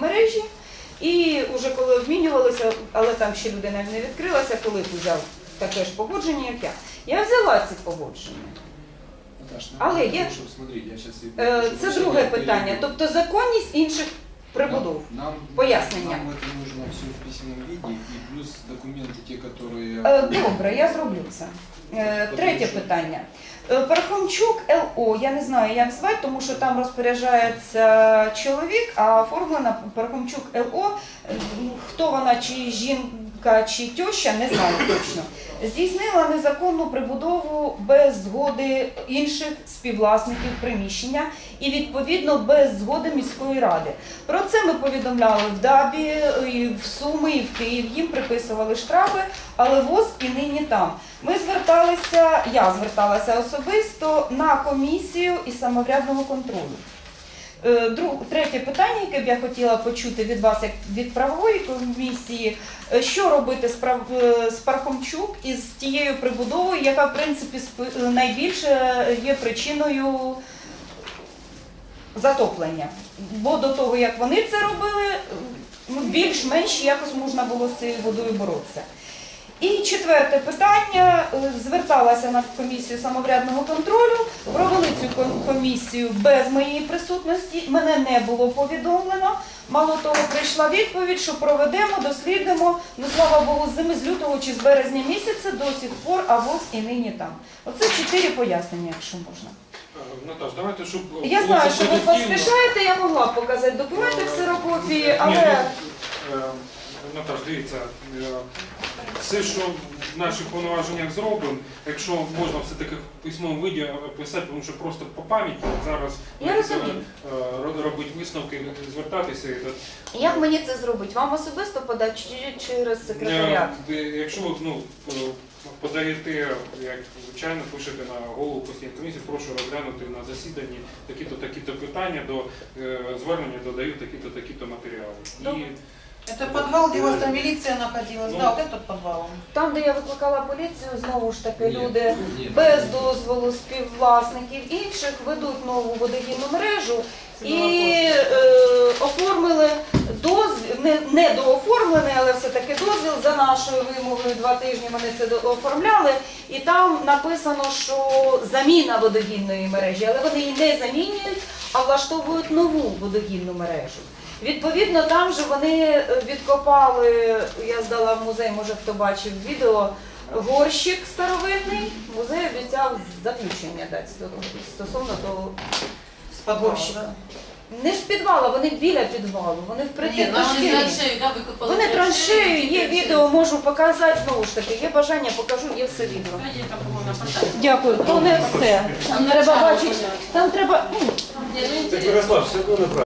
мережі. І вже коли обмінювалися, але там ще людина не відкрилася, коли взяв таке ж погодження, як я. Я взяла ці погодження. Але нужно, є- Е, Це друге питання. Тобто законність інших прибудов. Нам, нам, Пояснення. Нам это нужно все в письменном виде и плюс документы, те, которые... Е, Добре, я зроблю це. Е, Третє питання. Е, Пархомчук ЛО, я не знаю, як звати, тому що там розпоряджається чоловік, а оформлена Пархомчук ЛО, е, ну, хто вона, чи жінка, чи теща, не знаю точно. Здійснила незаконну прибудову без згоди інших співвласників приміщення і відповідно без згоди міської ради. Про це ми повідомляли в ДАБі, і в Суми, і в Київ. Їм приписували штрафи, але ВОЗ і нині там. Ми зверталися, я зверталася особисто на комісію із самоврядного контролю. Е, третє питання, яке б я хотіла почути від вас, як від правової комісії, е, що робити з, е, з Пархомчук із тією прибудовою, яка в принципі найбільше є причиною затоплення. Бо до того, як вони це робили, більш-менш якось можна було з цією водою боротися. І четверте питання. Зверталася на комісію самоврядного контролю, комісію без моєї присутності. Мене не було повідомлено. Мало того, прийшла відповідь, що проведемо, дослідимо. Ну слава Богу, з зими з лютого чи з березня місяця до сих пор, а ВОЗ і нині там. Оце чотири пояснення, якщо можна. Е, Наташ, давайте, щоб Я знаю, що ви поспішаєте, я могла б показати документи ксерокопії, але е, Наташ, дивіться, е, все, що в наших повноваженнях зроблено, якщо можна все-таки в письмовому виді писати, тому що просто по пам'яті зараз Я розумію. е, ро- робити висновки, звертатися. і як мені це зробити? Вам особисто подати чи через секретаріат? Е, Якщо ну, е, подаєте, як звичайно, пишете на голову постійної комісії, прошу розглянути на засіданні такі-то такі-то питання, до звернення додаю такі-то такі-то матеріали. Добре. Это подвал, где у вас там милиция находилась, Ну. да, вот этот подвал. Там, де я викликала поліцію, знову ж таки Ні, люди ні. без дозволу співвласників інших ведуть нову водогінну мережу і е, оформили дозвіл, не, не дооформлений, але все-таки дозвіл за нашою вимогою. Два тижні вони це до- оформляли, і там написано, що заміна водогінної мережі, але вони її не замінюють, а влаштовують нову водогінну мережу. Відповідно, там же вони е, відкопали, я здала в музей, може хто бачив відео, горщик старовинний. Музей обіцяв заключення дати стосовно того горщика. Не з підвалу, вони біля підвалу, вони впритик Вони траншею, є відео, можу показати знову ж таки. Є бажання, покажу, є все відео. Дякую, то не все. Там треба бачити, там треба. ну, ну. Ярослав, все одно неправильно.